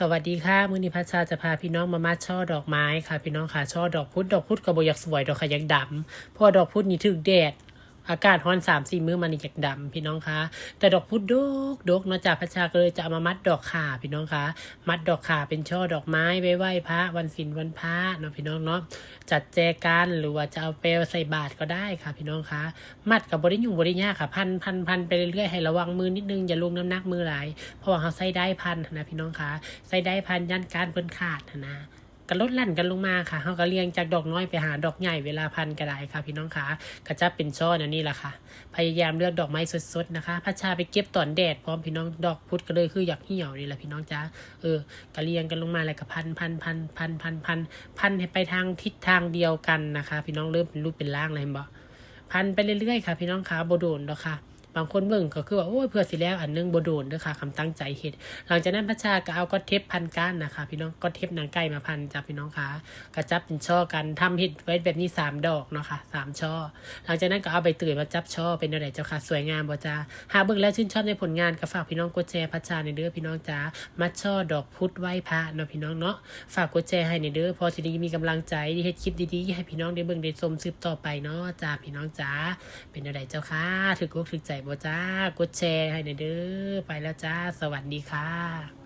สวัสดีค่ะมือนิพัชชาจะพาพี่น้องมามาช่อดอกไม้ค่ะ พี่น้องค่ะช่อดอกพุธดอกพุธกระบอยากสวยดอกขยักดำเพราะว่าดอกพุธนี่ถึกแดด อากาศร้อนสามสี่มื้อมันนี่อยากดำพี่น้องคะแต่ดอกพุธดกดกเนาะจากพัชชาก็เลยจะเอามามัดดอกขาพี่น้องคะมัดดอกขาเป็นช่อดอกไม้ไว้ไหว้พระวันศีลวันพระเนาะพี่น้องเนาะจัดแจกันหรือว่าจะเอาไปลใส่บาตรก็ได้ค่ะ พี่น้องคะมัดกับบริยุ่งบริยากค่ะ พันพันพันไปเรื่อยๆให้ระวังมือนิดนึงอย่าลงน้ำหนักมือหลายเพราะว่าเขาใส่ได้พันนะพี่น้องคะใส่ได้พันยันการเพิ่นขาดนะ กันลดลั่นกันลงมาค่ะเขาก็เรียงจากดอกน้อยไปหาดอกใหญ่เวลาพันก็ได้ค่ะ พี่น้องคะก็จะเป็นช่อนะนี่แหละค่ะ พยายามเลือกดอกไม้สดๆนะคะพัชชาไปเก็บตอนแดดพร้อมพี่น้องดอกพุธก็เลยคืออยากเหี่ยวนี่แหละพี่น้องจ้าเออกระเรียงกันลงมาแล้วก็พันพันพันพันพันพันพันให้ไปทางทิศทางเดียวกันนะคะ พี่น้องเริ่มเป็นรูปเป็นร่างเลยเห็นบ่พันไปเรื่อยๆค่ะ พี่น้องขาโบโดนแล้วค่ะ บางคนเบิ่งก็คือว่าโอ้ยเพื่อสิแล้วอันนึงบ่โดนเด้อค่ะคำตั้งใจเฮ็ดหลังจากนั้นพัชชาก็เอาก็เทปพันก้านนะคะ พี่น้องก็เทปนังไก่มาพันจ้ะพี่น้องคะกระจับเป็นช่อกันทำเฮ็ดไว้แบบนี้สามดอกเนาะค่ะสามช่อ หลังจากนั้นก็เอาใบเตยมาจับช่อเป็นอะไรเจ้าค่ะ สวยงามบ่จ้าหากเบิ่งแล้วชื่นชอบในผลงานก็ฝากพี่น้องกดแชร์พัชชาในเด้อพี่น้องจ้ามัดช่อดอกพุธไหว้พระเนาะพี่น้องเนาะฝากกดแชร์ให้ในเด้อพอสิได้มีกำลังใจที่เฮ็ดคลิปดีๆให้พี่น้องได้เบิ่งได้ชมสืบต่อไปเนาะจ้าพี่น้องจ้าเป็นอะไรเจ้าค่ะถึกอกถึกใจบ่จ้ากดแชร์ให้ในเด้อไปแล้วจ้า สวัสดีค่ะ